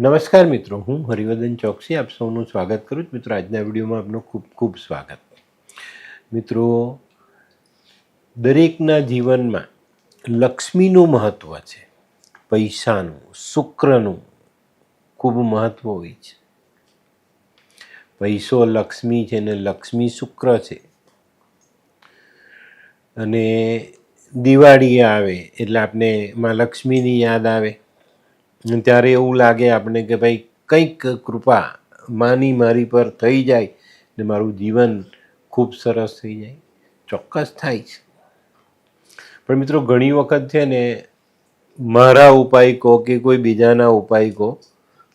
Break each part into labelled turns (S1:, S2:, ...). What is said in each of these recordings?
S1: નમસ્કાર મિત્રો, હું હરિવર્ધન ચોકસી, આપ સૌનું સ્વાગત કરું છું. મિત્રો, આજના વિડીયોમાં આપનું ખૂબ ખૂબ સ્વાગત. મિત્રો, દરેકના જીવનમાં લક્ષ્મીનું મહત્ત્વ છે, પૈસાનું, શુક્રનું ખૂબ મહત્ત્વ હોય છે. પૈસો લક્ષ્મી છે ને લક્ષ્મી શુક્ર છે. અને દિવાળી આવે એટલે આપણે માં લક્ષ્મીની યાદ આવે. ત્યારે એવું લાગે આપણે કે ભાઈ કંઈક કૃપા માની મારી પર થઈ જાય ને મારું જીવન ખૂબ સરસ થઈ જાય. ચોક્કસ થાય છે. પણ મિત્રો ઘણી વખત છે ને મારા ઉપાય કહો કે કોઈ બીજાના ઉપાય કહો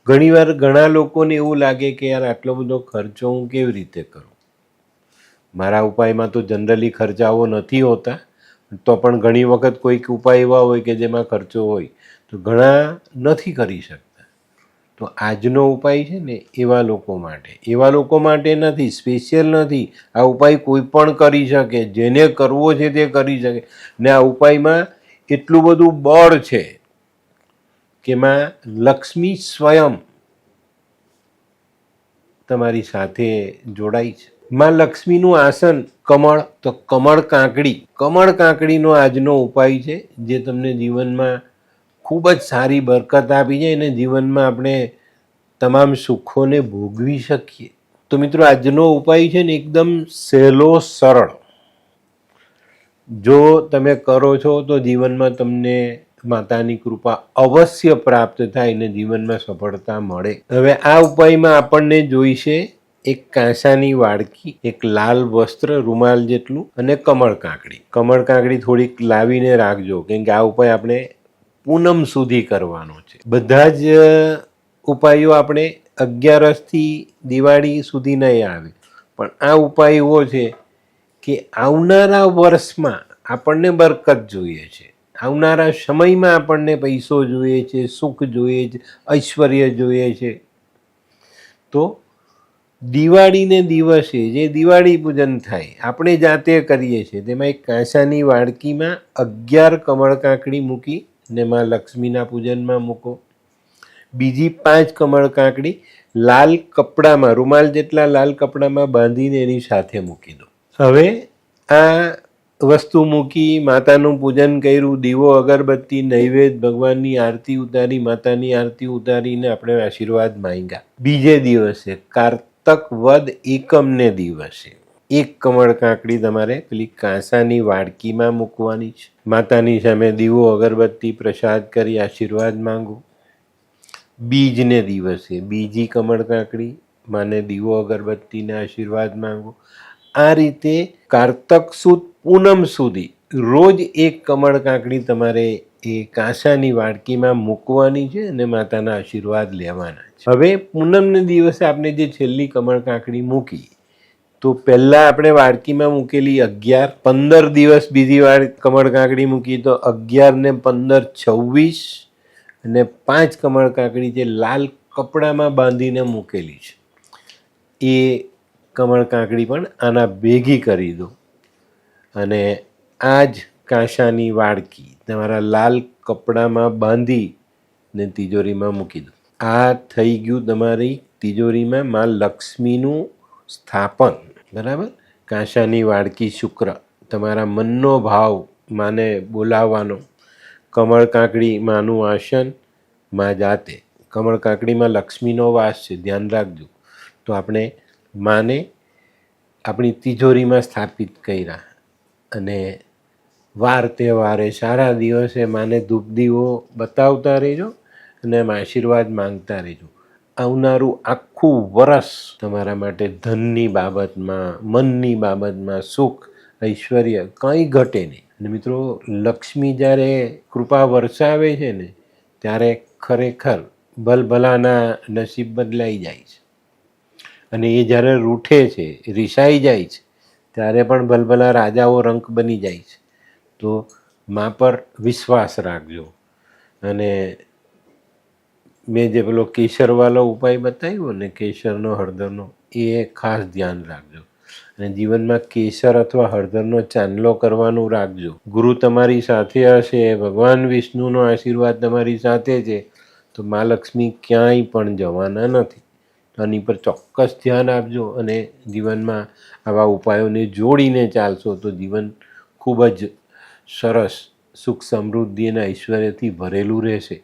S1: ઘણીવાર ઘણા લોકોને એવું લાગે કે યાર આટલો બધો ખર્ચો હું કેવી રીતે કરું? મારા ઉપાયમાં તો જનરલી ખર્ચાઓ નથી હોતા, તો પણ ઘણી વખત કોઈક ઉપાય એવા હોય કે જેમાં ખર્ચો હોય તો ઘણા નથી કરી શકતા. તો આજનો ઉપાય છે ને એવા લોકો માટે. એવા લોકો માટે નથી સ્પેશિયલ નથી. આ ઉપાય કોઈ પણ કરી શકે, જેને કરવો છે તે કરી શકે. ને આ ઉપાયમાં એટલું બધું બળ છે કે એમાં લક્ષ્મી સ્વયં તમારી સાથે જોડાઈ છે. માં લક્ષ્મીનું આસન કમળ, તો કમળ કાંકડી. કમળ કાંકડીનો આજનો ઉપાય છે, જે તમને જીવનમાં ખૂબ જ સારી બરકત આપી જાય અને જીવનમાં આપણે તમામ સુખોને ભોગવી શકીએ. તો મિત્રો, આજનો ઉપાય છે ને એકદમ સહેલો, સરળ. જો તમે કરો છો તો જીવનમાં તમને માતાની કૃપા અવશ્ય પ્રાપ્ત થાય ને જીવનમાં સફળતા મળે. હવે આ ઉપાયમાં આપણને જોઈશે એક કાંસાની વાડકી, એક લાલ વસ્ત્ર, રૂમાલ જેટલું અને કમળ કાંકડી. કમળ કાંકડી થોડીક લાવીને રાખજો. કેમ કે આ ઉપાય આપણે પૂનમ સુધી કરવાનો છે. બધા જ ઉપાયો આપણે અગિયારસથી દિવાળી સુધી નહીં આવે. પણ આ ઉપાય એવો છે કે આવનારા વર્ષમાં આપણને બરકત જોઈએ છે. આવનારા સમયમાં આપણને પૈસો જોઈએ છે, સુખ જોઈએ છે, ઐશ્વર્ય જોઈએ છે. તો દિવાળીને દિવસે જે દિવાળી પૂજન થાય, આપણે જાતે કરીએ છીએ. તેમાં એક કાંસાની વાડકીમાં અગિયાર કમળ કાંકડી મૂકી ને માં લક્ષ્મીના પૂજનમાં મૂકો. બીજી પાંચ કમળ કાંકડી લાલ કપડામાં, રૂમાલ જેટલા લાલ કપડામાં બાંધીને એની સાથે મૂકી દો. હવે આ વસ્તુ મૂકી માતાનું પૂજન કર્યું, દીવો, અગરબત્તી, નૈવેદ્ય, ભગવાનની આરતી ઉતારી, માતાની આરતી ઉતારીને આપણે આશીર્વાદ માંગ્યા. બીજે દિવસે, કારતક વદ એકમને દિવસે. એક કમળ કાંકડી તમારે પેલી કાંસાની વાડકીમાં મૂકવાની છે. માતાની સામે દીવો, અગરબત્તી પ્રસાદ કરી આશીર્વાદ માંગો. બીજને દિવસે બીજી કમળ કાંકડી, માને દીવો, અગરબત્તીને આશીર્વાદ માંગો. આ રીતે કારતક સુદ, પૂનમ સુધી રોજ એક કમળ કાંકડી તમારે એ કાંસાની વાડકીમાં મૂકવાની છે અને માતાના આશીર્વાદ લેવાના છે. હવે પૂનમને દિવસે આપણે જે છેલ્લી કમળ કાંકડી મૂકી તો પહેલાં આપણે વાડકીમાં મૂકેલી અગિયાર, પંદર દિવસ બીજી વાર કમળ કાંકડી મૂકી તો અગિયાર ને પંદર છવ્વીસ અને પાંચ કમળ કાંકડી જે લાલ કપડામાં બાંધીને મૂકેલી છે. એ કમળ કાંકડી પણ આના ભેગી કરી દો. અને આ જ કાંસાની વાડકી તમારા લાલ કપડામાં બાંધી ને તિજોરીમાં મૂકી દો. આ થઈ ગયું તમારી તિજોરીમાં માં લક્ષ્મીનું સ્થાપન. બરાબર? કાંસાની વાડકી શુક્ર, તમારા મનનો ભાવ માને બોલાવવાનો. કમળ કાંકડી માનું આસનમાં જાતે. કમળ કાંકડીમાં લક્ષ્મીનો વાસ છે, ધ્યાન રાખજો. તો આપણે માને આપણી તિજોરીમાં સ્થાપિત કર્યા અને વાર તહેવારે સારા દિવસે માને ધૂપ દીવો બતાવતા રહેજો અને આશીર્વાદ માંગતા રહેજો. આવનારું આખું વરસ તમારા માટે ધનની બાબતમાં, મનની બાબતમાં સુખ, ઐશ્વર્ય કંઈ ઘટે નહીં. અને મિત્રો, લક્ષ્મી જ્યારે કૃપા વરસાવે છે ને, ત્યારે ખરેખર ભલભલાના નસીબ બદલાઈ જાય છે. અને એ જ્યારે રૂઠે છે, રિસાઈ જાય છે, ત્યારે પણ ભલભલા રાજાઓ રંક બની જાય છે. તો મા પર વિશ્વાસ રાખજો. અને મેં જે પેલો કેસરવાળો ઉપાય બતાવ્યો ને, કેસરનો, હળદરનો, એ ખાસ ધ્યાન રાખજો. અને જીવનમાં કેસર અથવા હળદરનો ચાંદલો કરવાનું રાખજો. ગુરુ તમારી સાથે હશે, ભગવાન વિષ્ણુનો આશીર્વાદ તમારી સાથે છે, તો મા લક્ષ્મી ક્યાંય પણ જવાના નથી. આની પર ચોક્કસ ધ્યાન આપજો અને જીવનમાં આવા ઉપાયોને જોડીને ચાલશો તો જીવન ખૂબ જ સરસ, સુખ સમૃદ્ધિ અને ઐશ્વર્યથી ભરેલું રહેશે.